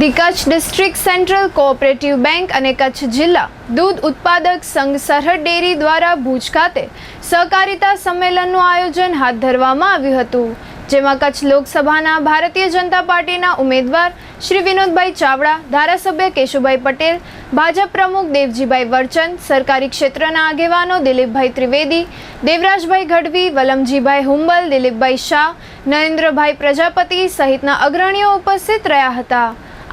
The Kutch district central cooperative bank અને કચ્છ જિલ્લા દૂધ ઉત્પાદક સંઘ સરહદ ડેરી દ્વારા ભુજ ખાતે સહકારિતા સંમેલનનું આયોજન હાથ ધરવામાં આવ્યું હતું, જેમાં કચ્છ લોકસભાના ભારતીય જનતા પાર્ટીના ઉમેદવાર શ્રી વિનોદભાઈ ચાવડા, ધારાસભ્ય કેશુભાઈ પટેલ, ભાજપ પ્રમુખ દેવજીભાઈ વરચંદ સરકારી ક્ષેત્રના આગેવાનો દિલીપભાઈ ત્રિવેદી, દેવરાજભાઈ ગઢવી, વલમજીભાઈ હુંબલ, દિલીપભાઈ શાહ, નરેન્દ્રભાઈ પ્રજાપતિ સહિતના અગ્રણીઓ ઉપસ્થિત રહ્યા હતા.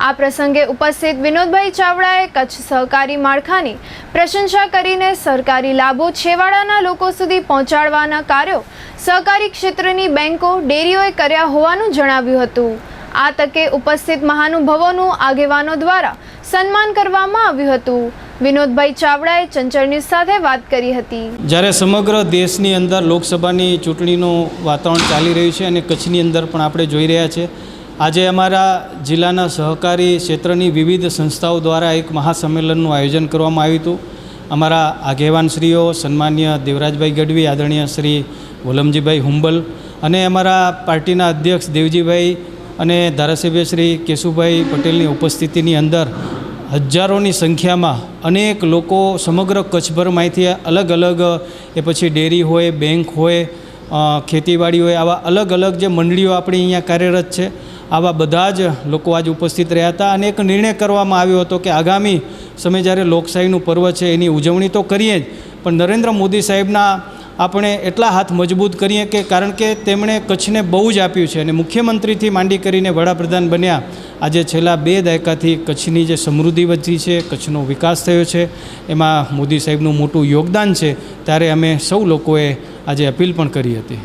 આ પ્રસંગે ઉપસ્થિત વિનોદભાઈ ચાવડાએ કચ્છ સહકારી માળખાની પ્રશંસા કરીને સરકારી લાભો છેવાડાના લોકો સુધી પહોંચાડવાના કાર્યો સહકારી ક્ષેત્રની બેંકો ડેરીઓએ કર્યા હોવાનું જણાવ્યું હતું. આ તકે ઉપસ્થિત મહાનુભવોનું આગેવાનો દ્વારા સન્માન કરવામાં આવ્યું હતું. વિનોદભાઈ ચાવડાએ ચંચળ ન્યૂઝ સાથે વાત કરી હતી. જ્યારે સમગ્ર દેશની અંદર લોકસભાની ચૂંટણીનું વાતાવરણ ચાલી રહ્યું છે અને કચ્છની અંદર પણ આપણે જોઈ રહ્યા છે આજે અમારા જિલ્લાના સહકારી ક્ષેત્રની વિવિધ સંસ્થાઓ દ્વારા એક મહાસંમેલનનું આયોજન કરવામાં આવ્યું હતું. અમારા આગેવાનશ્રીઓ સન્માન્ય દેવરાજભાઈ ગઢવી, આદરણીય શ્રી વલમજીભાઈ હુંબલ અને અમારા પાર્ટીના અધ્યક્ષ દેવજીભાઈ અને ધારાસભ્ય શ્રી કેશુભાઈ પટેલની ઉપસ્થિતિની અંદર હજારોની સંખ્યામાં અનેક લોકો સમગ્ર કચ્છભરમાંથી અલગ અલગ, એ પછી ડેરી હોય, બેંક હોય ખેતીવાડી હોય, આવા અલગ અલગ જે મંડળીઓ આપણી અહીંયા કાર્યરત છે આવા બધા જ લોકો આજે ઉપસ્થિત રહ્યા હતા અને એક નિર્ણય કરવામાં આવ્યો હતો કે આગામી સમય જ્યારે લોકશાહીનું પર્વ છે, એની ઉજવણી તો કરીએ જ, પણ નરેન્દ્ર મોદી સાહેબના આપણે એટલા હાથ મજબૂત કરીએ કે કારણ કે તેમણે કચ્છને બહુ જ આપ્યું છે અને મુખ્યમંત્રીથી માંડી કરીને વડાપ્રધાન બન્યા. આજે છેલ્લા બે દાયકાથી કચ્છની જે સમૃદ્ધિ વધી છે, કચ્છનો વિકાસ થયો છે, એમાં મોદી સાહેબનું મોટું યોગદાન છે, ત્યારે અમે સૌ લોકોએ આજે અપીલ પણ કરી હતી.